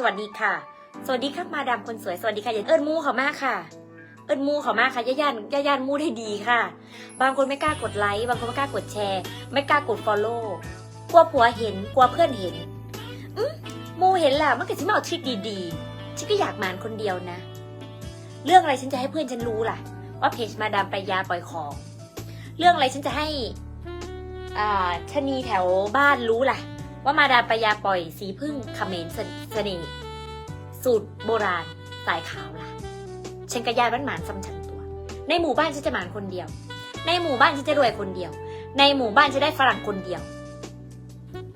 สวัสดีค่ะ สวัสดีครับมาดามคนสวย สวัสดีค่ะอย่าเอิญมูเขามากค่ะ เอิญมูเขามากค่ะย่าย่านย่าย่านมูได้ดีค่ะ บางคนไม่กล้ากดไลค์ บางคนไม่กล้ากดแชร์ ไม่กล้ากดฟอลโล่ กลัวผัวเห็น กลัวเพื่อนเห็น อืมมูเห็นล่ะมันก็จะมาเอาทริคดีๆ ฉันก็อยากหมานคนเดียวนะ เรื่องอะไรฉันจะให้เพื่อนฉันรู้ล่ะ ว่าเพจมาดามปรยาปล่อยของ เรื่องอะไรฉันจะให้ อ่าชนีแถวบ้านรู้ล่ะ ว่ามาดาปยาปล่อยสีพึ่งเขมรเสน่ห์สูตรโบราณสายขาวล่ะฉันกระยานมันหมานซ้ำฉันตัว ในหมู่บ้านฉันจะหมานคนเดียว ในหมู่บ้านฉันจะรวยคนเดียว ในหมู่บ้านฉันได้ฝรั่งคนเดียว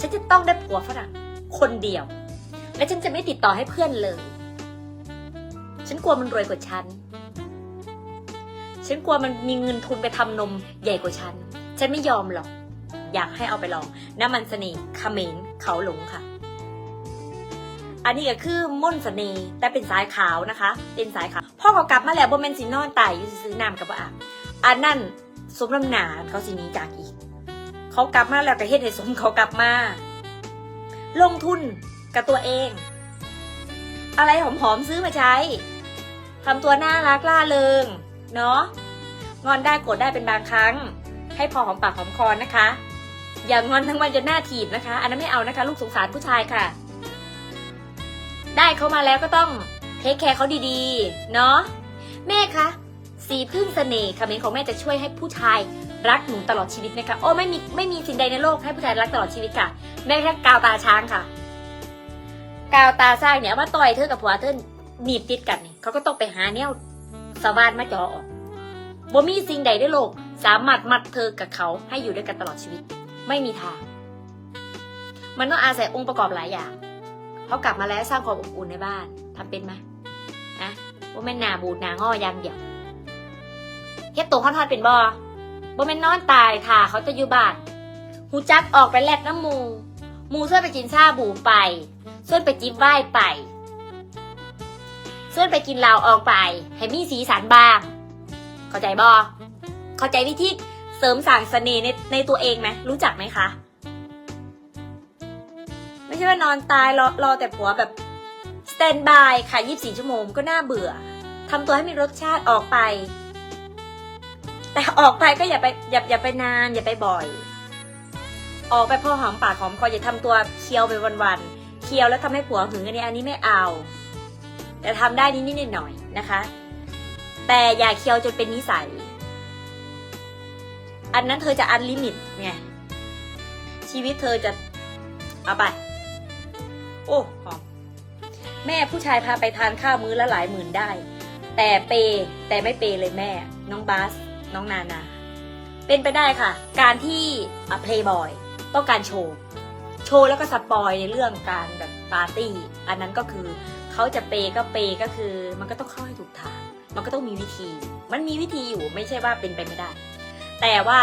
ฉันจะต้องได้ผัวฝรั่งคนเดียว และฉันจะไม่ติดต่อให้เพื่อนเลย ฉันกลัวมันรวยกว่าฉัน ฉันกลัวมันมีเงินทุนไปทำนมใหญ่กว่าฉัน ฉันไม่ยอมหรอก อยากให้เอาไปลอง น้ำมันเสน่ห์เขมรเขาหลงค่ะ อันนี้ก็คือม่นเสน่ห์แต่เป็นสายขาวนะคะ เป็นสายขาวพ่อเขากลับมาแล้วบ่แม่นสินอนตายอยู่ซื้อน้ำกับบ่อาบอันนั่นสมน้ำหนาเขาสินี้จากอีก เขากลับมาแล้วก็เฮ็ดให้สมเขากลับมา ลงทุนกับตัวเอง อะไรหอมๆซื้อมาใช้ทำตัวน่ารักล่าเริง เนาะงอนได้โกรธได้เป็นบางครั้ง ให้พอหอมปากหอมคอนะคะ อย่างงอนทั้งวันจนหน้าถีบนะคะ อันนั้นไม่เอานะคะ ลูกสงสารผู้ชายค่ะ ได้เขามาแล้วก็ต้องเทคแคร์เขาดีๆ เนาะแม่คะสีพึ่งเสน่ห์คำเมนของแม่จะช่วยให้ผู้ชายรักหนูตลอดชีวิตนะคะโอ้ไม่มีไม่มีสิ่งใดในโลกให้ผู้ชายรักตลอดชีวิตค่ะ แม่แค่กาวตาช้างค่ะ กาวตาสร้างเนี่ยเอาต่อยเธอกับผัวเธอหนีบติดกันนี่เขาก็ต้องไปหาแนวสวานมาจอออกบ่มีสิ่งใดในโลก สามารถมัดเธอกับเขาให้อยู่ด้วยกันตลอดชีวิต ไม่มีทาง มันต้องอาศัยองค์ประกอบหลายอย่างเขากลับมาแล้วสร้างความอบอุ่นในบ้านทำเป็นไหมนะว่าแม่นาบูดหนางอยันเดียวเฮ็ดตัวข้าวทอดเป็นบอบ่แม่นนอนตายค่ะ เขาจะอยู่บ้านหูจักออกไปแลกน้ำมู มูเสื้อไปกินชาบูไปส่วนไปจิบไหว้ไปส่วนไปกินเหล้าออกไป ให้มีสีสันบ้าง เข้าใจบอเข้าใจวิธี เสริมสร้างเสน่ห์ในในตัวเองไหมรู้จักไหมคะ ไม่ใช่ว่านอนตายรอรอแต่ผัวแบบสแตนบายค่ะ24ชั่วโมงก็น่าเบื่อทำตัวให้มีรสชาติออกไป แต่ออกไปก็อย่าไปอย่าอย่าไปนานอย่าไปบ่อย ออกไปพอหอมปากหอมคออย่าทำตัวเคี้ยวไปวันๆเคี้ยวแล้วทำให้ผัวหึงอันนี้อันนี้ไม่เอา แต่ทำได้นิดๆหน่อยๆนะคะ แต่อย่าเคี้ยวจนเป็นนิสัย อันนั้นเธอจะอันลิมิตไง ชีวิตเธอจะ เอาไป โอ้หอมแม่ผู้ชายพาไปทานข้าวมื้อละหลายหมื่นได้ แต่เปย์แต่ไม่เปย์เลยแม่ น้องบาส น้องนานา เป็นไปได้ค่ะ การที่อะเพลย์บอยต้องการโชว์โชว์แล้วก็สปอยในเรื่องการแบบปาร์ตี้ อันนั้นก็คือเขาจะเปย์ก็เปย์ก็คือ มันก็ต้องเข้าให้ถูกทาง มันก็ต้องมีวิธี มันมีวิธีอยู่ไม่ใช่ว่าเป็นไปไม่ได้ แต่ว่า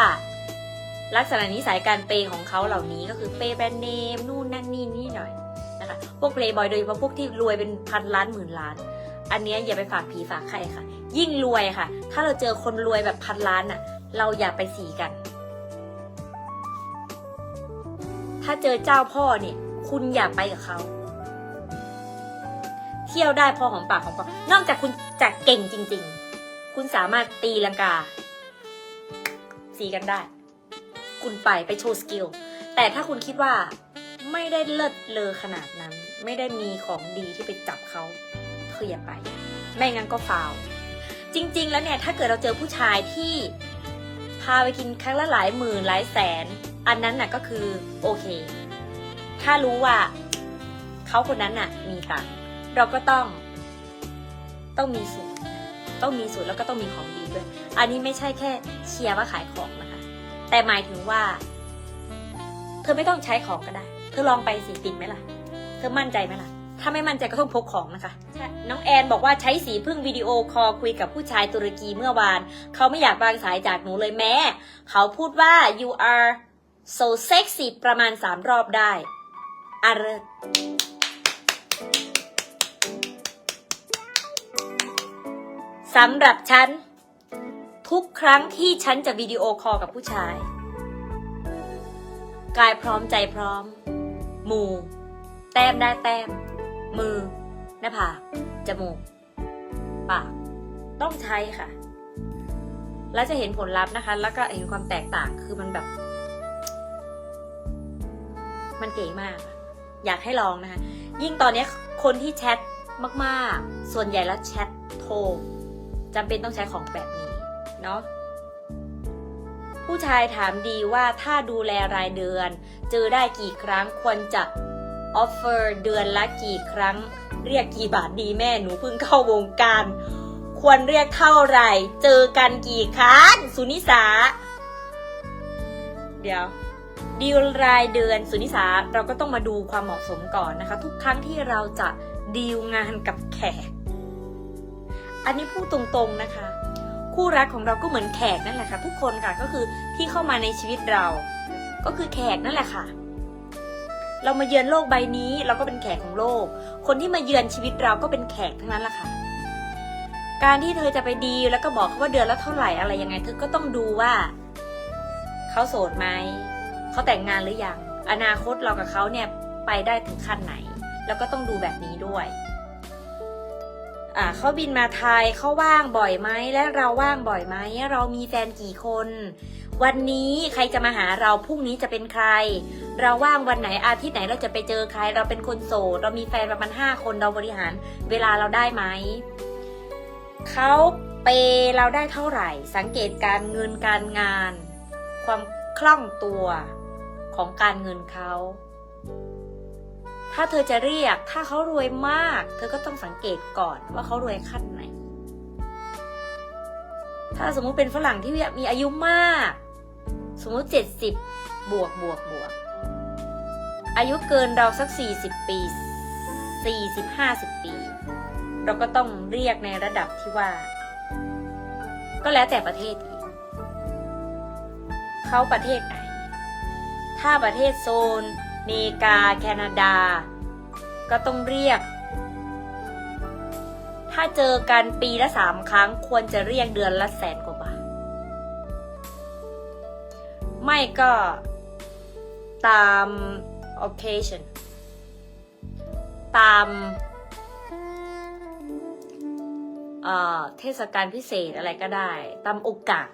ลักษณะนิสัยการเปย์ของเขาเหล่านี้ก็คือเปย์แบรนด์เนมนู่นนั่นนี่นี่หน่อยนะคะพวกเพลย์บอยโดยเฉพาะพวกที่รวยเป็นพันล้านหมื่นล้าน อันเนี้ยอย่าไปฝากผีฝากใครค่ะ ยิ่งรวยค่ะ ถ้าเราเจอคนรวยแบบพันล้านอะเราอย่าไปสีกัน ถ้าเจอเจ้าพ่อเนี่ย คุณอย่าไปกับเขาเที่ยวได้พอหอมปากหอมคอนอกจากคุณจะเก่งจริง ๆ คุณสามารถตีลังกา สีกันได้ คุณไปไปโชว์สกิล แต่ถ้าคุณคิดว่าไม่ได้เลิศเลอขนาดนั้น ไม่ได้มีของดีที่ไปจับเขาเธออย่าไป ไม่งั้นก็ฟาว จริง ๆ แล้วเนี่ย ถ้าเกิดเราเจอผู้ชายที่พาไปกินครั้งละหลายหมื่นหลายแสน อันนั้นน่ะก็คือโอเค ถ้ารู้ว่าเขาคนนั้นน่ะ มีตังเราก็ต้อง ต้องมีสูตร ต้องมีสูตรแล้วก็ต้องมีของดีด้วย อันนี้ไม่ใช่แค่เชียร์ว่าขายของนะคะ แต่หมายถึงว่า เธอไม่ต้องใช้ของก็ได้ เธอลองไปสีติดไหมล่ะ เธอมั่นใจไหมล่ะ ถ้าไม่มั่นใจก็ต้องพกของนะคะ น้องแอนบอกว่าใช้สีพึ่งวิดีโอคอลคุยกับผู้ชายตุรกีเมื่อวาน เขาไม่อยากวางสายจากหนูเลยแม้เขาพูดว่า you are so sexy ประมาณสามรอบได้อาเร สำหรับฉัน ทุกครั้งที่ฉันจะวิดีโอคอลกับผู้ชาย กายพร้อมใจพร้อม หมู่ แต้มได้แต้ม มือ หน้าผากจมูก ปาก ต้องใช้ค่ะ แล้วจะเห็นผลลัพธ์นะคะ แล้วก็เห็นความแตกต่างคือมันแบบ มันเก๋มาก อยากให้ลองนะคะ ยิ่งตอนนี้คนที่แชทมาก ๆ ส่วนใหญ่แล้วแชทโทร จำเป็นต้องใช้ของแบบนี้เนาะผู้ชายถามดีว่าถ้าดูแลรายเดือน เจอได้กี่ครั้งควรจะออฟเฟอร์เดือนละกี่ครั้ง เรียกกี่บาทดีแม่หนูเพิ่งเข้าวงการ ควรเรียกเท่าไหร่ เจอกันกี่ครั้งสุนิสา เดี๋ยวดีลรายเดือนสุนิสาเราก็ต้องมาดูความเหมาะสมก่อนนะคะ ทุกครั้งที่เราจะดีลงานกับแขก อันนี้พูดตรงๆนะคะ คู่รักของเราก็เหมือนแขกนั่นแหละค่ะ ทุกคนค่ะก็คือที่เข้ามาในชีวิตเรา ก็คือแขกนั่นแหละค่ะ เรามาเยือนโลกใบนี้ เราก็เป็นแขกของโลก คนที่มาเยือนชีวิตเราก็เป็นแขกทั้งนั้นแหละค่ะ การที่เธอจะไปดีแล้วก็บอกเขาว่าเดือนละเท่าไหร่อะไรยังไง เธอก็ต้องดูว่าเขาโสดไหมเขาแต่งงานหรือยังอนาคตเรากับเขาเนี่ยไปได้ถึงขั้นไหน แล้วก็ต้องดูแบบนี้ด้วย อ่าเขาบินมาไทยเขาว่างบ่อยไหมและเราว่างบ่อยไหมเรามีแฟนกี่คน วันนี้ใครจะมาหาเราพรุ่งนี้จะเป็นใคร เราว่างวันไหนอาทิตย์ไหนเราจะไปเจอใคร เราเป็นคนโสดเรามีแฟนประมาณห้าคนเราบริหารเวลาเราได้ไหมเขาเปเราได้เท่าไหร่ สังเกตการเงินการงาน ความคล่องตัวของการเงินเขา ถ้าเธอจะเรียก ถ้าเขารวยมาก เธอก็ต้องสังเกตก่อนว่าเขารวยขั้นไหน ถ้าสมมุติเป็นฝรั่งที่มีอายุมาก สมมุติเจ็ดสิบบวกบวกบวก อายุเกินเราสักสี่สิบปีสี่สิบห้าสิบปี เราก็ต้องเรียกในระดับที่ว่า ก็แล้วแต่ประเทศอีกเขาประเทศไหน ถ้าประเทศโซน เมกา แคนาดา ก็ต้องเรียก ถ้าเจอกันปีละสามครั้งควรจะเรียกเดือนละแสนกว่าบาท ไม่ก็ตาม occasion ตามเอ่อเทศกาลพิเศษอะไรก็ได้ ตามโอกาส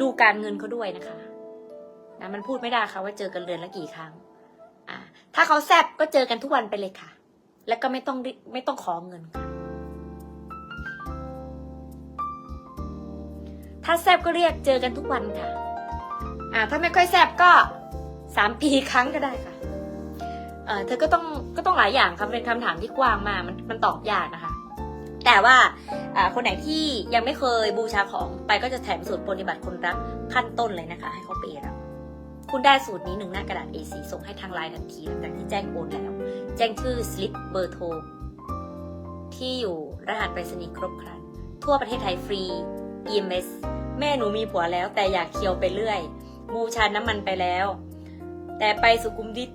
ดูการเงินเขาด้วยนะคะ นะมันพูดไม่ได้ค่ะว่าเจอกันเดือนละกี่ครั้งอ่าถ้าเขาแซบก็เจอกันทุกวันไปเลยค่ะ แล้วก็ไม่ต้องไม่ต้องขอเงินค่ะถ้าแซบก็เรียกเจอกันทุกวันค่ะอ่าถ้าไม่ค่อยแซบก็สามปีครั้งก็ได้ค่ะเออเธอก็ต้องก็ต้องหลายอย่างค่ะเป็นคำถามที่กว้างมากมันมันตอบยากนะคะ แต่ว่าคนไหนที่ยังไม่เคยบูชาของไปก็จะแถมสูตรปฏิบัติคนรักขั้นต้นเลยนะคะ ให้เขาเปย์เรา คุณได้สูตรนี้หนึ่งหน้ากระดาษ A4 ส่งให้ทางไลน์ทันทีหลังจากที่แจ้งโอนแล้ว แจ้งชื่อสลิปเบอร์โทรที่อยู่รหัสไปรษณีย์ครบครัน ทั่วประเทศไทยฟรี EMS แม่หนูมีผัวแล้วแต่อยากเคียวไปเรื่อยบูชาน้ำมันไปแล้ว แต่ไปสุขุมวิท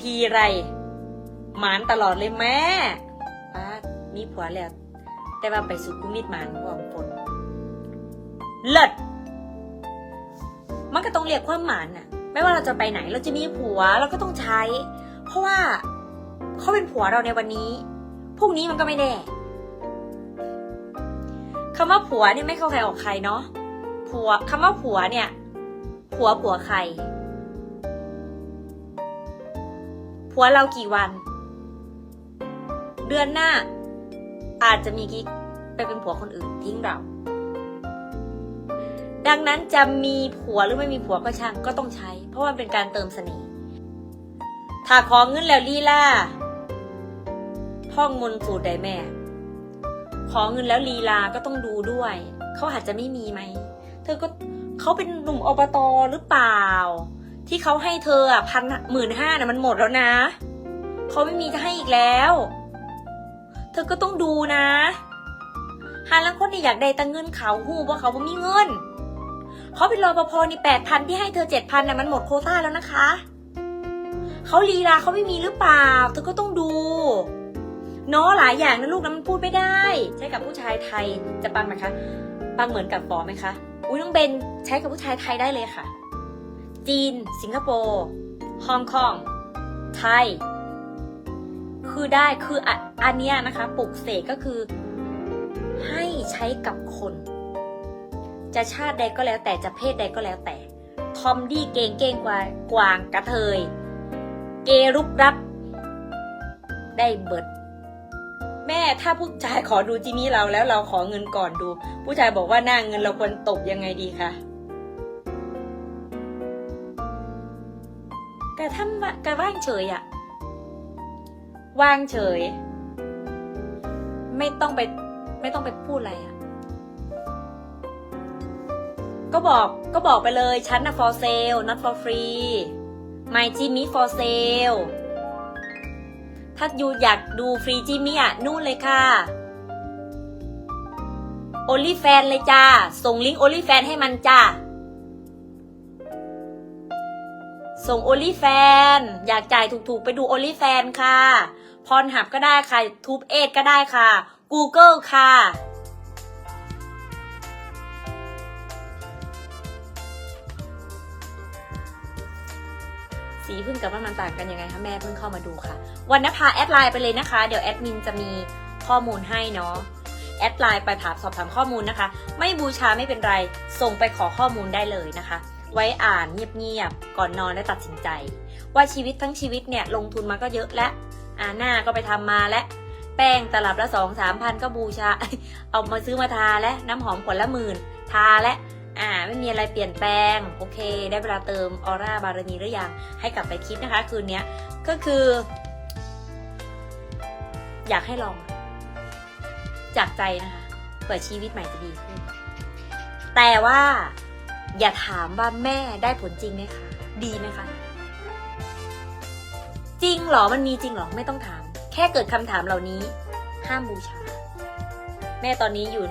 ทีไร หมานตลอดเลยแม่ป้ามีผัวแล้ว แต่ว่าไปสุขุมวิทหมานหวังฝนเลิศมันก็ต้องเรียกความหมานน่ะ ไม่ว่าเราจะไปไหนเราจะมีผัวเราก็ต้องใช้ เพราะว่าเขาเป็นผัวเราในวันนี้พรุ่งนี้มันก็ไม่แน่คำว่าผัวนี่ไม่เข้าใครออกใครเนาะผัวคำว่าผัวเนี่ย ผัวผัวใคร ผัวเรากี่วัน เดือนหน้า อาจจะมีกิ๊กไปเป็นผัวคนอื่นทิ้งเรา ดังนั้นจะมีผัวหรือไม่มีผัวก็ช่างก็ต้องใช้ เพราะว่ามันเป็นการเติมเสน่ห์ถ้าขอเงินแล้วลีลาท่องมนสูตรใดแม่ ขอเงินแล้วลีลาก็ต้องดูด้วย เขาอาจจะไม่มีไหม เธอก็เขาเป็นหนุ่มอบตหรือเปล่า ที่เขาให้เธออะพันหมื่นห้าน่ะมันหมดแล้วนะ เขาไม่มีจะให้อีกแล้ว เธอก็ต้องดูนะหาลังคนนี่อยากได้ตังเงินเขาหูว่าเขาไม่มีเงิน เขาเป็นรปภนี่แปดพันที่ให้เธอเจ็ดพันน่ะมันหมดโควต้าแล้วนะคะ เขาลีลาเขาไม่มีหรือเปล่า เธอก็ต้องดูเนาะหลายอย่างนะลูกนะมันพูดไม่ได้ ใช้กับผู้ชายไทยจะปังไหมคะ ปังเหมือนกับปอไหมคะ อุ้ยน้องเบนใช้กับผู้ชายไทยได้เลยค่ะ จีน สิงคโปร์ฮ่องกงไทย คือได้คืออ,อันเนี้ยนะคะปลุกเสกก็คือให้ใช้กับคน จะชาติใดก็แล้วแต่จะเพศใดก็แล้วแต่ ทอมดี้เกงเก้งกว่ากวางกระเทย เกรุกรับ ได้เบิด แม่ถ้าผู้ชายขอดูจิมี่เราแล้วเราขอเงินก่อนดู ผู้ชายบอกว่าหน้าเงินเราควรตบยังไงดีคะกระทำว่ากระว่างเฉยอะว่างเฉย ไม่ต้องไปไม่ต้องไปพูดอะไรอะ ก็บอกก็บอกไปเลยฉันนะ for sale not for free my Jimmy for sale ถ้ายูอยากดูฟรีจิมี่อะนู่นเลยค่ะโอลิแฟนเลยจ้า ส่งลิงก์โอลิแฟนให้มันจ้า ส่งโอลิแฟนอยากจ่ายถูกๆ ไปดูโอลิแฟนค่ะ พรหับก็ได้ค่ะ ทูบเอทก็ได้ค่ะ Google ค่ะ สีพึ่งกับว่มันต่างกันยังไงคะแม่เพิ่งเข้ามาดูค่ะ วันนภาแอดไลน์ไปเลยนะคะ เดี๋ยวแอดมินจะมีข้อมูลให้เนาะแอดไลน์ไปถามสอบถามข้อมูลนะคะ ไม่บูชาไม่เป็นไร ส่งไปขอข้อมูลได้เลยนะคะ ไว้อ่านเงียบๆก่อนนอนและตัดสินใจ ว่าชีวิตทั้งชีวิตเนี่ยลงทุนมาก็เยอะและอ่าหน้าก็ไปทำมาและ แป้งตลับละสองสามพันก็บูชา เอามาซื้อมาทาและน้ำหอมขวดละหมื่น ทาและ อ่าไม่มีอะไรเปลี่ยนแปลง โอเค ได้เวลาเติมออร่าบารมีหรือยัง ให้กลับไปคิดนะคะ คืนนี้ก็คือ อยากให้ลอง จากใจนะคะเผื่อชีวิตใหม่จะดีขึ้น แต่ว่าอย่าถามว่าแม่ได้ผลจริงไหมคะ ดีไหมคะ จริงหรอ มันมีจริงหรอ ไม่ต้องถาม แค่เกิดคำถามเหล่านี้ ห้ามบูชา แม่ตอนนี้อยู่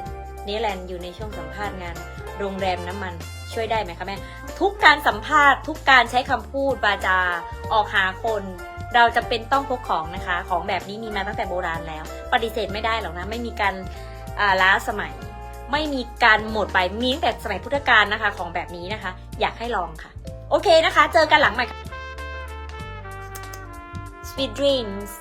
เนเธอร์แลนด์อยู่ในช่วงสัมภาษณ์งาน โรงแรมน้ำมันช่วยได้ไหมคะแม่ ทุกการสัมภาษณ์ ทุกการใช้คำพูดวาจาออกหาคน เราจะเป็นต้องพกของนะคะ ของแบบนี้มีมาตั้งแต่โบราณแล้ว ปฏิเสธไม่ได้หรอกนะไม่มีการาล้าสมัย ไม่มีการหมดไปมีตั้งแต่สมัยพุทธกาลนะคะ ของแบบนี้นะคะ อยากให้ลองค่ะ โอเคนะคะ เจอกันหลังใหม่ Sweet dreams